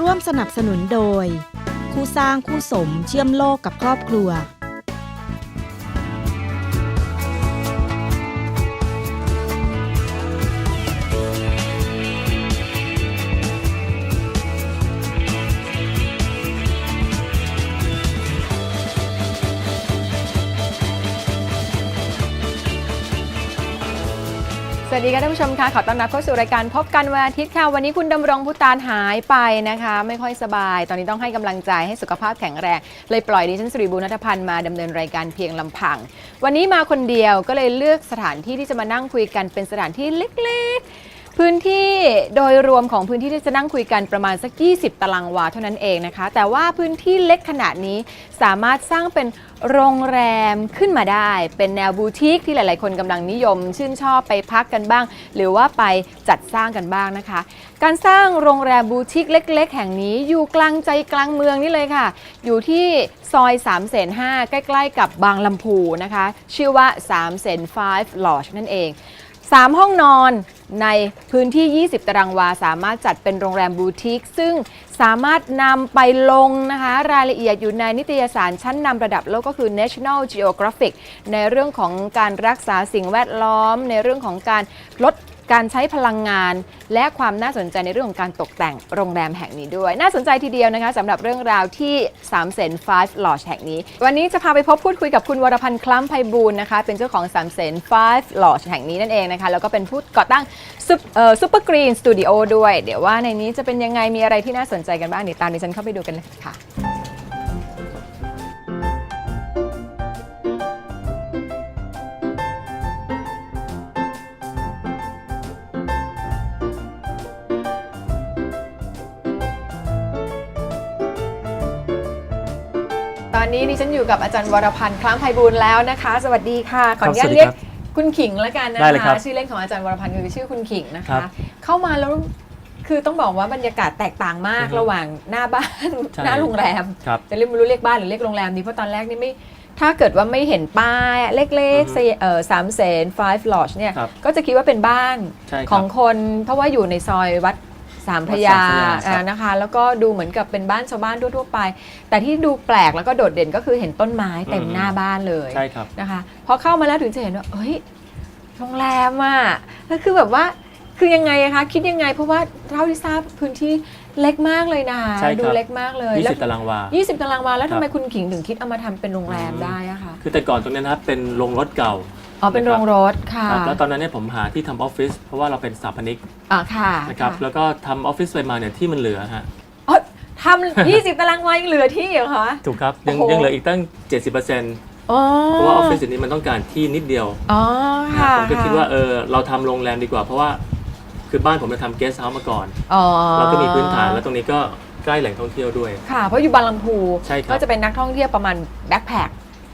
ร่วมสนับสนุนโดย คู่สร้างคู่สมเชื่อมโลกกับครอบครัว วัสดีค่ะท่านผู้ชมค่ะขอต้อนรับเข้าสู่รายการพบกันวันอาทิตย์ค่ะ วันนี้คุณดำรงพุตานหายไปนะคะ ไม่ค่อยสบาย ตอนนี้ต้องให้กำลังใจให้สุขภาพแข็งแรง เลยปล่อยดิฉันสุริบุญนัทพันธ์มาดำเนินรายการเพียงลำพัง วันนี้มาคนเดียวก็เลยเลือกสถานที่ที่จะมานั่งคุยกันเป็นสถานที่เล็กๆ พื้นที่โดยรวมของพื้นที่ที่จะนั่งคุยกันประมาณสัก 20 ตารางวาเท่านั้นเองนะคะ แต่ว่าพื้นที่เล็กขนาดนี้สามารถสร้างเป็นโรงแรมขึ้นมาได้ เป็นแนวบูติกที่หลาย ๆ คนกำลังนิยม ชื่นชอบไปพักกันบ้าง หรือว่าไปจัดสร้างกันบ้างนะคะ การสร้างโรงแรมบูติกเล็ก ๆ แห่งนี้อยู่กลางใจกลางเมืองนี่เลยค่ะ อยู่ที่ซอย3เสน5ใกล้ ๆ กับบางลำพูนะคะ ชื่อว่า3เสน5 Lodge นั่นเอง 3 ห้องนอน ในพื้นที่ 20 ตารางวา สามารถจัดเป็นโรงแรมบูติกซึ่งสามารถนำไปลงนะคะ รายละเอียดอยู่ในนิตยสารชั้นนำระดับโลกก็คือ National Geographic ในเรื่องของการรักษาสิ่งแวดล้อม ในเรื่องของการลด การใช้พลังงาน และความน่าสนใจในเรื่องของการตกแต่งโรงแรมแห่งนี้ด้วย น่าสนใจทีเดียวนะคะสำหรับเรื่องราวที่3เซน5 Lodge แห่งนี้ วันนี้จะพาไปพบพูดคุยกับคุณวรพันธ์คล้ำไพบูลนะคะ เป็นเจ้าของ3เซน5 Lodge แห่งนี้นั่นเองนะคะ แล้วก็เป็นผู้ก่อตั้งซุปเอ่อซูเปอร์กรีนสตูดิโอด้วย เดี๋ยวว่าในนี้จะเป็นยังไงมีอะไรที่น่าสนใจกันบ้างเดี๋ยวตามดิฉันเข้าไปดูกันเลยค่ะ ตอนนี้ดิฉันอยู่กับอาจารย์วรพันธ์คล้ำไพบูลย์แล้วนะคะ สวัสดีค่ะ ขออนุญาครับสวัสดีตเรียกครับคุณขิงแล้วกันนะได้เลยครัคะ บชื่อเล่นของอาจารย์วรพันธ์คือชื่อคุณขิงนะครัคะ บเข้ามาแล้วคือต้องบอกว่าบรรยากาศแตกต่างมากอือฮึระหว่างหน้าบ้าน ใช่ หน้าโรงแรม ครับ จะเรียกไม่รู้เรียกบ้านหรือเรียกโรงแรมดีเพราะตอนแรกนี่ไม่ถ้าเกิดว่าไม่เห็นป้ายเล็กอือฮึๆเซเอ่อสามเสน five lodge เนี่ยครับก็จะคิดว่าเป็นบ้านใช่ครับของคนเพราะว่าอยู่ในซอยวัด สามพระยาวัดสามพระยาครับ อ่านะคะ แล้วก็ดูเหมือนกับเป็นบ้านชาวบ้านทั่วๆไป แต่ที่ดูแปลกแล้วก็โดดเด่นก็คือเห็นต้นไม้เต็มอืมหน้าบ้านเลยใช่ครับ นะคะพอเข้ามาแล้วถึงจะเห็นว่าเฮ้ยโรงแรมอะแล้วคือแบบว่าคือยังไงอะคะคิดยังไง เพราะว่าเท่าที่ทราบพื้นที่เล็กมากเลยนะใช่ครับ ดูเล็กมากเลยแล้ว 20ตารางวา 20 ตารางวาแล้วครัทำบไมคุณขิงถึงคิดเอามาทำเป็นโรงแรมอืม ได้อะคะ คือแต่ก่อนตรงนี้นะครับเป็นโรงรถเก่า อ๋อเป็นโรงรถค่ะ ครับแล้วตอนนั้นเนี่ยผมหาที่ทำออฟฟิศเพราะว่าเราเป็นสถาปนิกอ่าค่ะนะครับค่ะแล้วก็ทำออฟฟิศไปมาเนี่ยที่มันเหลือฮะอ๋อทำ20 ตารางวายังเหลือที่เหรอคะ ถูกครับยังโอ้โห ยังเหลืออีกตั้ง 70%เพอ๋อราะว่าออฟฟิศนี้มันต้องการที่นิดเดียวอ๋อค่ะผมก็คิดว่าเออเราทำโรงแรมดีกว่า เพราะว่าคือบ้านผมจะทำเกสต์เฮาส์มาก่อนอ๋อเราก็มีพื้นฐานแล้วตรงนี้ก็ใกล้แหล่งท่องเที่ยวด้วย ค่ะ เพราะอยู่บางลำพู ใช่ครับ ก็จะเป็นนักท่องเที่ยวประมาณแบ็คแพค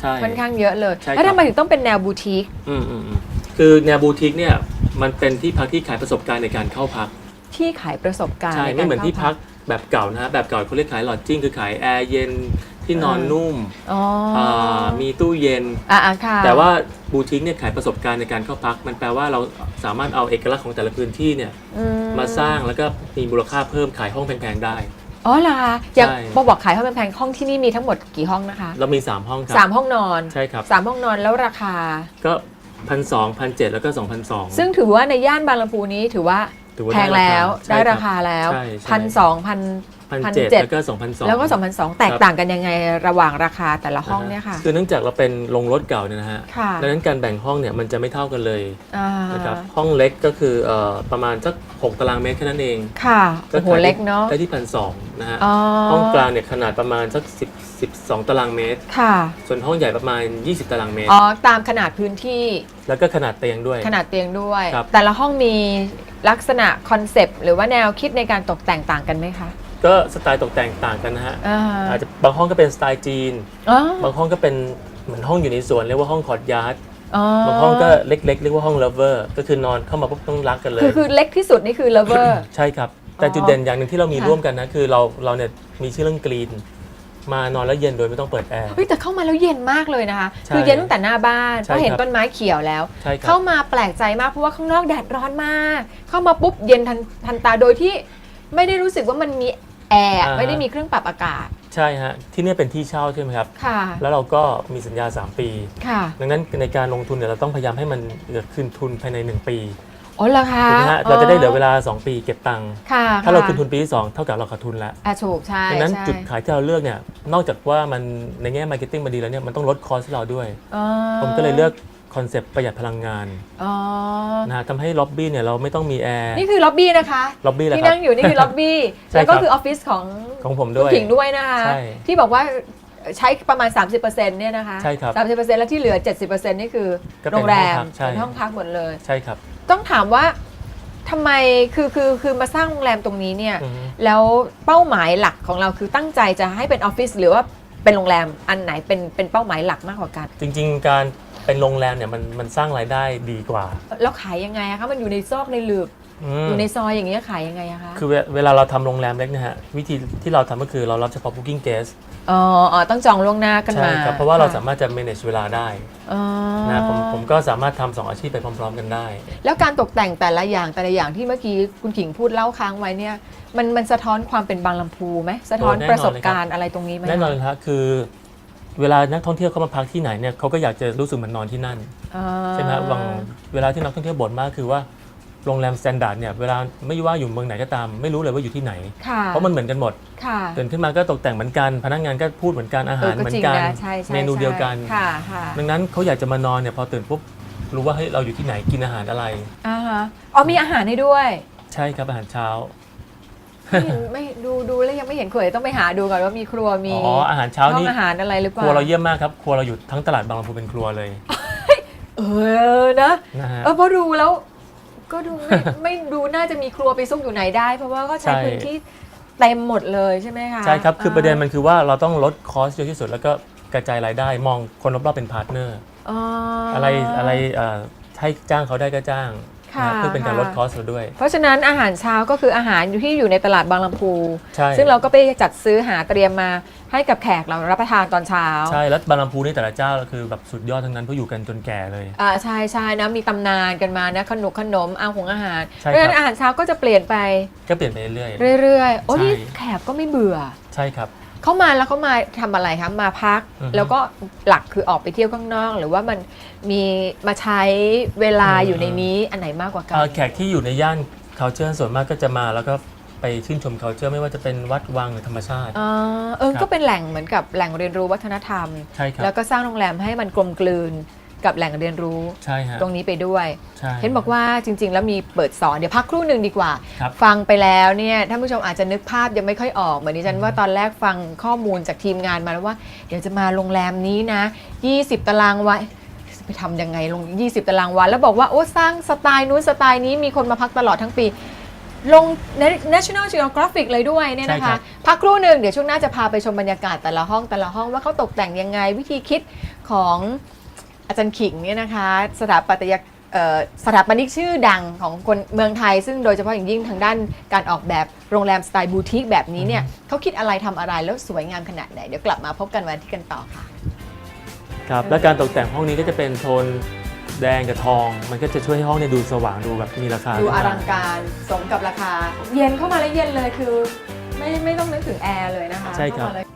ใช่ค่อนข้างเยอะเลย ใช่ครับ แล้วทำไมถึงต้องเป็นแนวบูติกอืมอืมอืมคือแนวบูติกเนี่ยมันเป็นที่พักที่ขายประสบการณ์ในการเข้าพัก ที่ขายประสบการณ์ใช่ในไม่เหมือนที่ข้าพักแบบเก่านะฮะแบบเก่าเขาเรียกขายลอดจิ้งคือขายแอร์เย็นที่นอนเออนุ่มอ๋ออามีตู้เย็น อ่าค่ะ แต่ว่าบูติกเนี่ยขายประสบการณ์ในการเข้าพัก มันแปลว่าเราสามารถเอาเอกลักษณ์ของแต่ละพื้นที่เนี่ยอืมาสร้างแล้วก็มีมูลค่าเพิ่มขายห้องแพงๆได้ อ๋อเหรอคะอย่างใช่ บอกบอกขายห้องแพงๆห้องที่นี่มีทั้งหมดกี่ห้องนะคะเรามี 3 ห้องครัสามห้องนอนใช่ครับ สามห้องนอนแล้วราคา ก็พันสองพันเจ็ดแล้วก็สองพันสอง ซึ่งถือว่าในย่านบางลำพูนี้ถือว่าถือว่าแพงแล้วได้ได้ราราคาคาแล้วใช่ใช่ พันสองพัน พันเจ็ด1,700แล้วก็สองพันสองแล้วก็สองพันสองแตกต่างกันยังไงระหว่างราคาแต่ละห้องเนี่ยค่ะ คือเนื่องจากเราเป็นโรงรถเก่าเนี่ยนะฮะค่ะดังนั้นการแบ่งห้องเนี่ยมันจะไม่เท่ากันเลยอ่านะครับห้องเล็กก็คือเอ่อประมาณสัก 6 ตารางเมตรแค่นั้นเองค่ะโอ้โหขายได้เล็กเนาะได้ที่พันสองนะฮะอ๋อห้องกลางเนี่ยขนาดประมาณสัก10 12 ตารางเมตร ค่ะส่วนห้องใหญ่ประมาณ 20 ตารางเมตร อ๋อตามขนาดพื้นที่แล้วก็ขนาดเตียงด้วย ขนาดเตียงด้วย ครับ แต่ละห้องมีลักษณะคอนเซปต์หรือว่าแนวคิดในการตกแต่งต่างกันไหมคะ ก็สไตล์ตกแต่งต่างกันนะฮะอ่าอาจจะบางห้องก็เป็นสไตล์จีน อ๋อบางห้องก็เป็นเหมือนห้องอยู่ในสวนเรียกว่าห้องคอร์ดยาร์ดอ๋อบางห้องก็เล็กๆเรียกว่าห้องเลเวอร์ก็คือนอนเข้ามาปุ๊บต้องรักกันเลยคือคือเล็กที่สุดนี่คือ lover ใช่ครับ แต่อ๋อจุดเด่นอย่างหนึ่งที่เรามีค่ะ ร่วมกันนะ คือเราเราเนี่ยมีชื่อเรื่องกรีน มานอนแล้วเย็นโดยไม่ต้องเปิดแอร์ เฮ้ยแต่เข้ามาแล้วเย็นมากเลยนะคะ ใช่คือเย็นตั้งแต่หน้าบ้านใช่เพราะเห็นครับ ต้นไม้เขียวแล้ว ใช่ครัเข้าบ มาแปลกใจมากเพราะว่าข้างนอกแดดร้อนมาก เข้ามาปุ๊บเย็นทันทันตาโดยที่ไม่ได้รู้สึกว่ามันมี แอร์อ่าฮะไม่ได้มีเครื่องปรับอากาศใช่ฮะที่เนี่ยเป็นที่เช่าใช่ไหมครับ ค่ะ แล้วเราก็มีสัญญา 3 ปี ค่ะ ดังนั้นในการลงทุนเนี่ยเราต้องพยายามให้มันเหลือคืนทุนภายใน 1 ปีอ๋อเหรอคะถูกไหมฮะเราจะได้เหลือเวลา 2 ปีเก็บตังค์ค่ะถ้าเราะคืนทุนปีที่2เท่ากับเราขาดทุนแล้ว อะถูกใช่ดังนั้นใช่จุดขายที่เราเลือกเนี่ยนอกจากว่ามันในแง่มาร์เก็ตติ้งมันดีแล้วเนี่ยมันต้องลดคอสให้เราด้วยอ๋อผมก็เลยเลือก คอนเซปต์ประหยัดพลังงานอ๋อ นะฮะทำให้ล็อบบี้เนี่ยเราไม่ต้องมีแอร์ นี่คือล็อบบี้นะคะล็อบบี้แหละที่ครันั่บงอยู่นี่คือล็อบบี้ ใช่แล้วก็ครับคือออฟฟิศของของผมคุด้ณวย ผิงด้วยนะคะ ใช่ที่บอกว่าใช้ประมาณ 30%เนี่ยนะคะใช่ครับ30%แล้วที่เหลือ 70%นี่คือก็เป็นโรงแรมห้องพักใช่ เป็นห้องพักหมดเลย ใช่ครับต้องถามว่าทำไมคือคือคือมาสร้างโรงแรมตรงนี้เนี่ย อือฮึแล้วเป้าหมายหลักของเราคือตั้งใจจะให้เป็นออฟฟิศหรือว่าเป็นโรงแรมอันไหนเป็นเป็นเป้าหมายหลักมากกว่ากัน จริง ๆ การ เป็นโรงแรมเนี่ยมันมันสร้างรายได้ดีกว่า แล้วขายยังไงอะคะมันอยู่ในซอกในหลืบอืมอยู่ในซอยอย่างเงี้ยขายยังไงอะคะคือเวเวลาเราทำโรงแรมเล็กเนะฮะวิธีที่เราทำก็คือเรารับเฉพาะ booking guest อ๋ออ๋อต้องจองล่วงหน้ากันใช่มาครับ เพราะว่าเราค่สามารถจะ manage เวลาได้อ๋อนะผมผมก็สามารถทำสองอาชีพไปพร้อม ๆ กันได้ แล้วการตกแต่งแต่ละอย่างแต่ละอย่างที่เมื่อกี้คุณขิงพูดเล่าค้างไว้เนี่ย มันมันสะท้อนความเป็นบางลำพูไหมสะท้อนโอ้แน่นอนประสบการณ์อะไรตรงนี้ไหมแน่นอนเลยครับคือ เวลานักท่องเที่ยวเข้ามาพักที่ไหนเนี่ยเขาก็อยากจะรู้สึกเหมือนนอนที่นั่นอ่าใช่ไหมครับบางเวลาที่นักท่องเที่ยวบ่นมากคือว่าโรงแรมสแตนดาร์ดเนี่ยเวลาไม่ว่าอยู่เมืองไหนก็ตาม ไม่รู้เลยว่าอยู่ที่ไหน ค่ะเพราะมันเหมือนกันหมดค่ะ ตื่นขึ้นมาก็ตกแต่งเหมือนกัน พนักงานก็พูดเหมือนกันอาเอหารอก็เหมือจรินงกันนะใช่ใช่เมนูเดียวกันใช่ค่ะค่ะดังนั้นเขาอยากจะมานอนเนี่ยพอตื่นปุ๊บรู้ว่าเฮ้ยเราอยู่ที่ไหนกินอาหารอะไร อ่าฮะอ๋อมีอาหารให้ด้วย ใช่ครับอาหารเช้า ไม่เห็นไม่ดูดูแล้วยังไม่เห็นเคยต้องไปหาดูก่อนว่ามีครัวมีอ๋ออาหารเช้าห้องนี่อาหารอะไรหรือเปคล่ารัวเราเยี่ยมมากครับครัวเราอยู่ทั้งตลาดบางลำพูเป็นครัวเลยเออนะนะฮะ เออเพราะดูแล้ว ก็ดูไม่ ไม่ดูน่าจะมีครัวไปซุกอยู่ไหนได้ เพราะว่าก็ใช้ใช่ พื้นที่เต็มหมดเลยใช่ไหมคะใช่ครับ คือประเด็นมันคือว่าเราต้องลดคอสเยอะที่สุด แล้วก็กระจายรายได้ มองคนรอบๆเป็นพาร์ทเนอร์อ๋อออะไรอะไรเอ่อให้จ้างเขาได้ก็จ้าง ค่ะนะเพื่อเป็นการค่ะลดคอสเราด้วย เพราะฉะนั้นอาหารเช้าก็คืออาหารอยู่ที่อยู่ในตลาดบางลำพู ใช่ ซึ่งเราก็ไปจัดซื้อหาเตรียมมาให้กับแขกเรารับประทานตอนเช้าใช่แล้วบางลำพูนี่แต่ละเจ้าคือแบบสุดยอดทั้งนั้นเพราะอยู่กันจนแก่เลย อ่าใช่ใช่นะมีตำนานกันมานะขนมขนมอาหงอาหาร ใช่เพราะฉะนั้นครับอาหารเช้าก็จะเปลี่ยนไปก็เปลี่ยนไปเรื่อย เรื่อยๆ โอ้ใช่นี่แขกก็ไม่เบื่อ ๆ ใช่ครับ เขามาแล้วเขามาทำอะไรคะมาพัก อือฮึแล้วก็หลักคือออกไปเที่ยวข้างนอก หรือว่ามันมีมาใช้เวลาอืม อยู่ในนี้อันไหนมากกว่ากัน เอ่อแขกที่อยู่ในย่าน culture ส่วนมากก็จะมาแล้วก็ไปชื่นชม culture ไม่ว่าจะเป็นวัดวังหรือธรรมชาติ อ่าเออ ครับ ก็เป็นแหล่งเหมือนกับแหล่งเรียนรู้วัฒนธรรม ใช่ครับ แล้วก็สร้างโรงแรมให้มันกลมกลืน กับแหล่งเรียนรู้ ใช่ฮะตรงนี้ไปด้วย ใช่ เห็นบอกว่าจริง ๆ แล้วมีเปิดสอนเดี๋ยวพักครู่หนึ่งดีกว่า ครับ ฟังไปแล้วเนี่ยท่านผู้ชมอาจจะนึกภาพยังไม่ค่อยออกเหมือนดิฉันว่าตอนแรกฟังข้อมูลจากทีมงานมาแล้วว่า เดี๋ยวจะมาโรงแรมนี้นะ 20 ตารางวันไปทำยังไงลง 20 ตารางวันแล้วบอกว่าโอ้สร้างสไตล์นู้นสไตล์นี้มีคนมาพักตลอดทั้งปี ลง National Geographic เลยด้วยเนี่ยนะใช่ครัคะ บ พักครู่หนึ่งเดี๋ยวช่วงหน้าจะพาไปชมบรรยากาศแต่ละห้องแต่ละห้องว่าเขาตกแต่งยังไงวิธีคิดของ อาจารย์ขิงเนี่ยนะคะสถาปัตยกเอ่อสถาปนิกชื่อดังของคนเมืองไทย ซึ่งโดยเฉพาะอย่างยิ่งทางด้านการออกแบบโรงแรมสไตล์บูติกแบบนี้เนี่ยเขาคิดอะไรทำอะไรแล้วสวยงามขนาดไหน เดี๋ยวกลับมาพบกันวันที่กันต่อค่ะครับและการตกแต่งห้องนี้ก็จะเป็นโทนแดงกับทอง มันก็จะช่วยให้ห้องเนี่ยดูสว่างดูแบบมีราคาดูขึ้นอมาลังการสมกับราคา เย็นเข้ามาแล้วเย็นเลยคือ ไม่ไม่ต้องนึกถึงแอร์เลยนะคะใช่ครับเข้ามาแล้ว